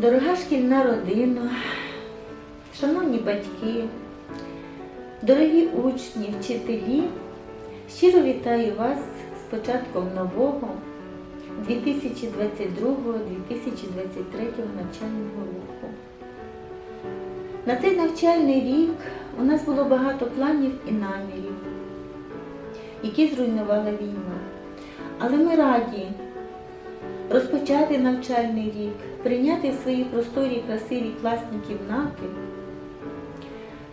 Дорога шкільна родина, шановні батьки, дорогі учні, вчителі, щиро вітаю вас з початком нового 2022-2023 навчального року. На цей навчальний рік у нас було багато планів і намірів, які зруйнувала війна. Але ми раді розпочати навчальний рік, прийняти в своїй просторі красиві класні кімнати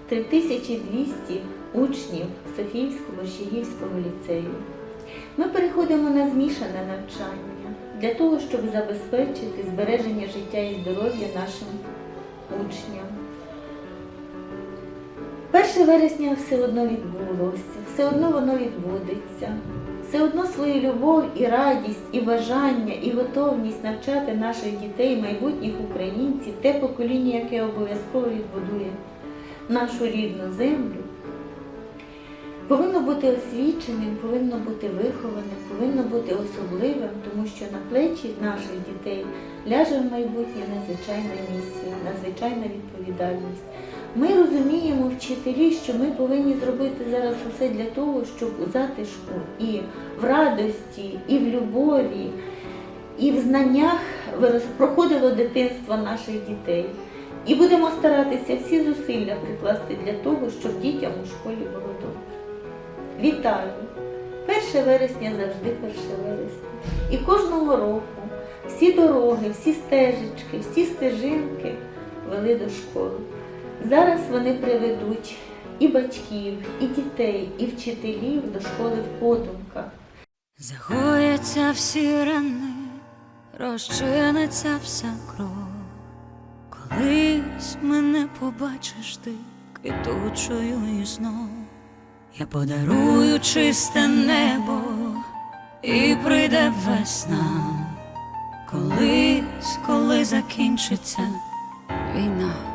3200 учнів Софіївського Щегівського ліцею. Ми переходимо на змішане навчання для того, щоб забезпечити збереження життя і здоров'я нашим учням. 1 вересня все одно відбулося, все одно воно відбудеться. Все одно свою любов і радість, і бажання, і готовність навчати наших дітей, майбутніх українців, те покоління, яке обов'язково відбудує нашу рідну землю, повинно бути освіченим, повинно бути вихованим, повинно бути особливим, тому що на плечі наших дітей ляже в майбутнє надзвичайна місія, надзвичайна відповідальність. Ми розуміємо, вчителі, що ми повинні зробити зараз усе для того, щоб у затишку і в радості, і в любові, і в знаннях проходило дитинство наших дітей. І будемо старатися всі зусилля прикласти для того, щоб дітям у школі було добре. Вітаю! 1 вересня завжди 1 вересня. І кожного року всі дороги, всі стежечки, всі стежинки вели до школи. Зараз вони приведуть і батьків, і дітей, і вчителів до школи в подумках. Загояться всі рани, розчиниться вся кров. Колись мене побачиш ти квітучою і знов. Я подарую чисте небо і прийде весна. Колись, коли закінчиться війна.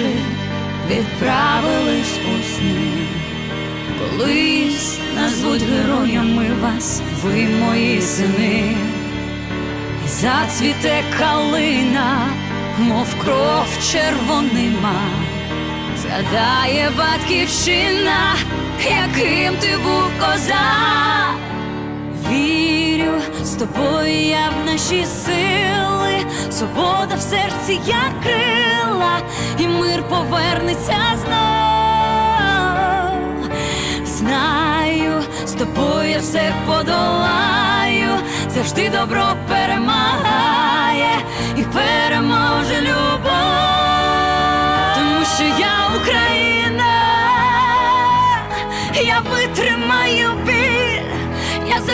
Поклавши, відправились у сни. Колись назвуть героями вас, ви мої сини, і зацвіте калина, мов кров червонима, згадає батьківщина, яким ти був козак. Вірю з тобою я в наші сили, свобода в серці як крила, і мир повернеться знов. Знаю, з тобою все подолаю, завжди добро перемагає і переможе любов, тому що я Україна, я витримаю біль.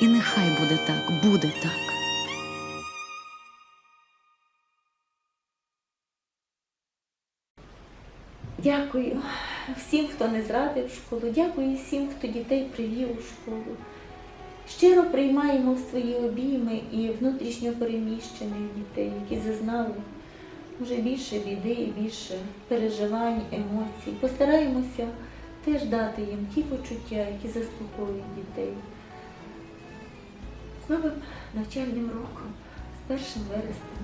і нехай буде так, буде так. Дякую всім, хто не зрадив школу, дякую всім, хто дітей привів у школу. Щиро приймаємо в свої обійми і внутрішньо переміщених дітей, які зазнали вже більше біди більше переживань, емоцій. Постараємося теж дати їм ті почуття, які заспокоюють дітей. З новим навчальним роком, з 1 вересня.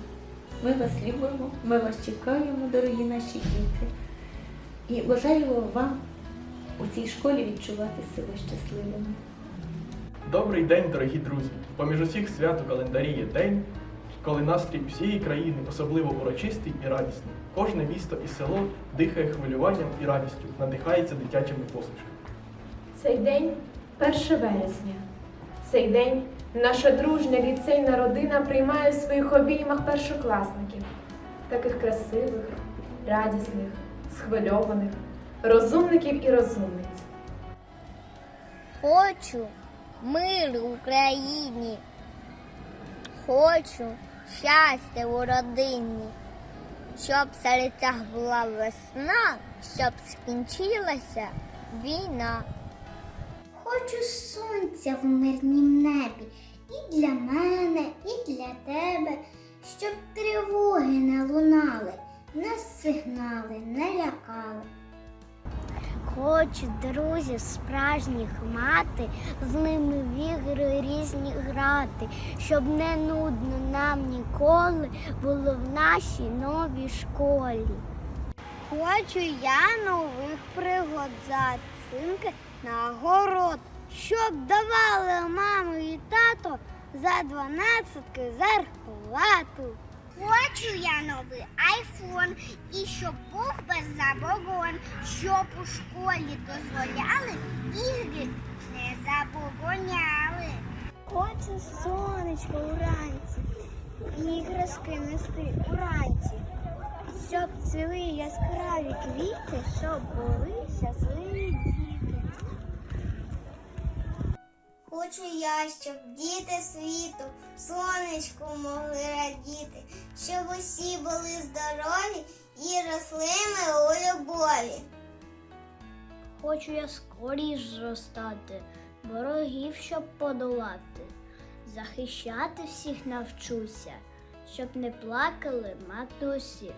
Ми вас любимо, ми вас чекаємо, дорогі наші діти. І бажаємо вам у цій школі відчувати себе щасливими. Добрий день, дорогі друзі! Поміж усіх свят у календарі є день, коли настрій усієї країни особливо урочистий і радісний. Кожне місто і село дихає хвилюванням і радістю, надихається дитячими посмішками. Цей день 1 вересня. Цей день наша дружня ліцейна родина приймає в своїх обіймах першокласників, таких красивих, радісних, схвильованих, розумників і розумниць. Хочу миру в Україні. Хочу щастя у родині, щоб серцях була весна, щоб скінчилася війна. Хочу сонця в мирнім небі і для мене, і для тебе, щоб тривоги не лунали, нас сигнали не лякали. Хочу друзів справжніх мати, з ними в ігри різні грати, щоб не нудно нам ніколи було в нашій новій школі. Хочу я нових пригод зацинки на город, щоб давали маму і тато за дванадцятки зарплату. Хочу я новий айфон і щоб був без заборон, щоб у школі дозволяли ігри не забороняли. Хочу сонечко уранці, іграшки нести уранці, щоб цвіли яскраві квіти, щоб були щасливі Хочу я, щоб діти світу сонечку могли радіти, щоб усі були здорові і росли ми у любові. Хочу я скоріш зростати, ворогів щоб подолати, захищати всіх навчуся, щоб не плакали матусі.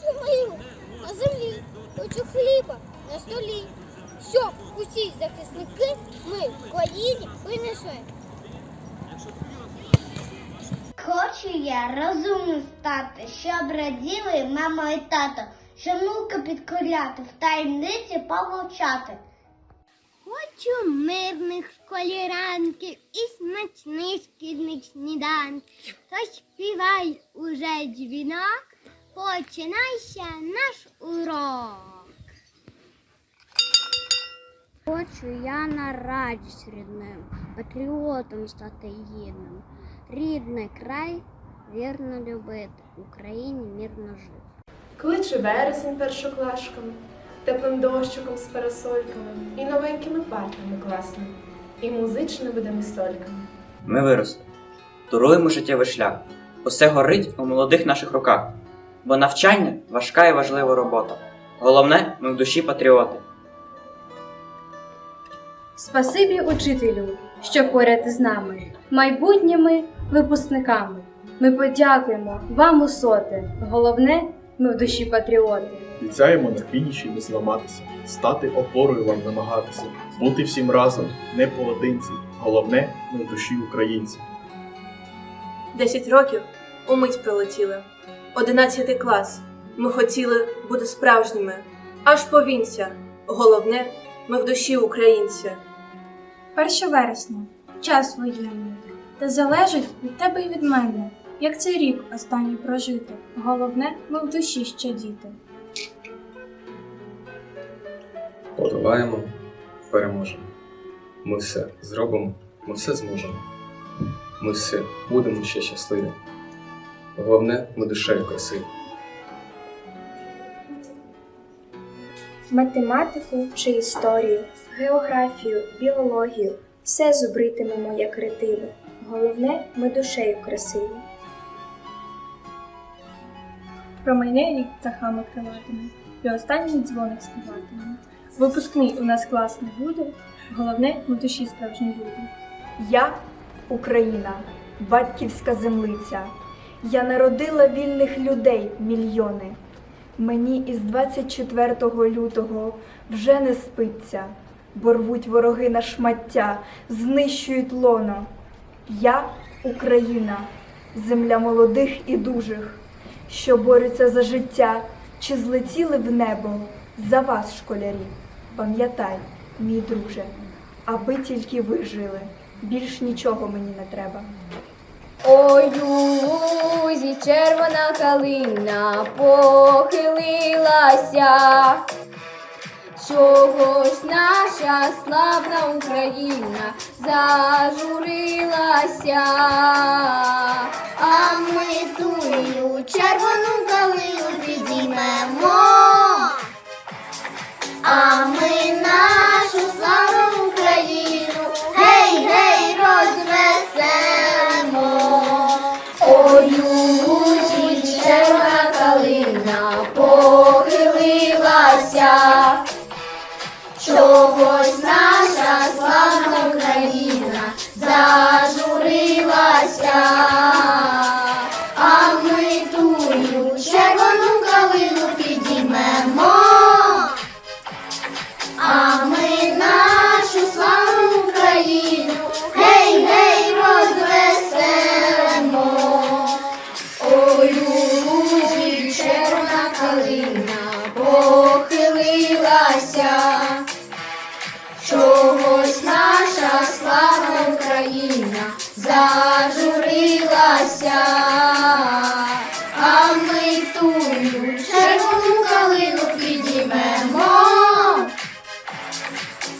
Чумаю на землі, хочу хліба на столі, щоб усі захисники ми в країні винесли. Хочу я розумним стати, щоб раділи мама і тато, щоб внука підкоряти, в таємниці повчати. Хочу мирних школіранків і смачних шкільних сніданків. Тож співай уже дзвінок, починайся наш урок. Хочу я на радість рідним, патріотом стати гідним. Рідний край вірно любити, Україні мирно жити. Кличе вересень першоклашками, теплим дощиком з парасольками і новенькими партами класними, і музичними демісольками. Ми виросли, туруємо життєвий шлях. Усе горить у молодих наших руках, бо навчання важка і важлива робота. Головне, ми в душі патріоти. Спасибі учителю, що поряд із нами, майбутніми випускниками. Ми подякуємо вам усоте. Головне, ми в душі патріоти. Обіцяємо на фініші не зламатися, стати опорою вам намагатися, бути всім разом, не поодинці. Головне, ми в душі українці. Десять років умить пролетіли. Одинадцятий клас. Ми хотіли бути справжніми. Аж повінця. Головне, ми в душі українці. 1 вересня час воєнний, та залежить від тебе і від мене, як цей рік останній прожити. Головне, ми в душі ще діти. Подолаємо, переможемо. Ми все зробимо, ми все зможемо. Ми все будемо ще щасливі. Головне, ми душею красиві. Математику чи історію, географію, біологію все зубритимемо як ретиви. Головне, ми душею красиві. Промайне рік птахами криватиме, і останній дзвоник співатиме. Випускний у нас класний буде, головне, ми душі справжні люди. Я Україна, батьківська землиця. Я народила вільних людей мільйони. Мені із 24 лютого вже не спиться, бо рвуть вороги на шмаття, знищують лоно. Я Україна, земля молодих і дужих, що борються за життя, чи злетіли в небо за вас, школярі. Пам'ятай, мій друже, аби тільки ви жили, більш нічого мені не треба. Ой, у лузі червона калина похилилася. Чогось наша славна Україна зажурилася. А ми тую червону Чогось наша славна Україна зажурилася.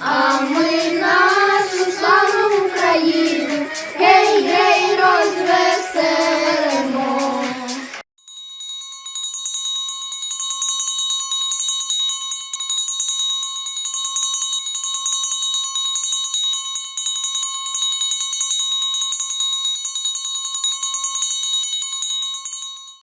um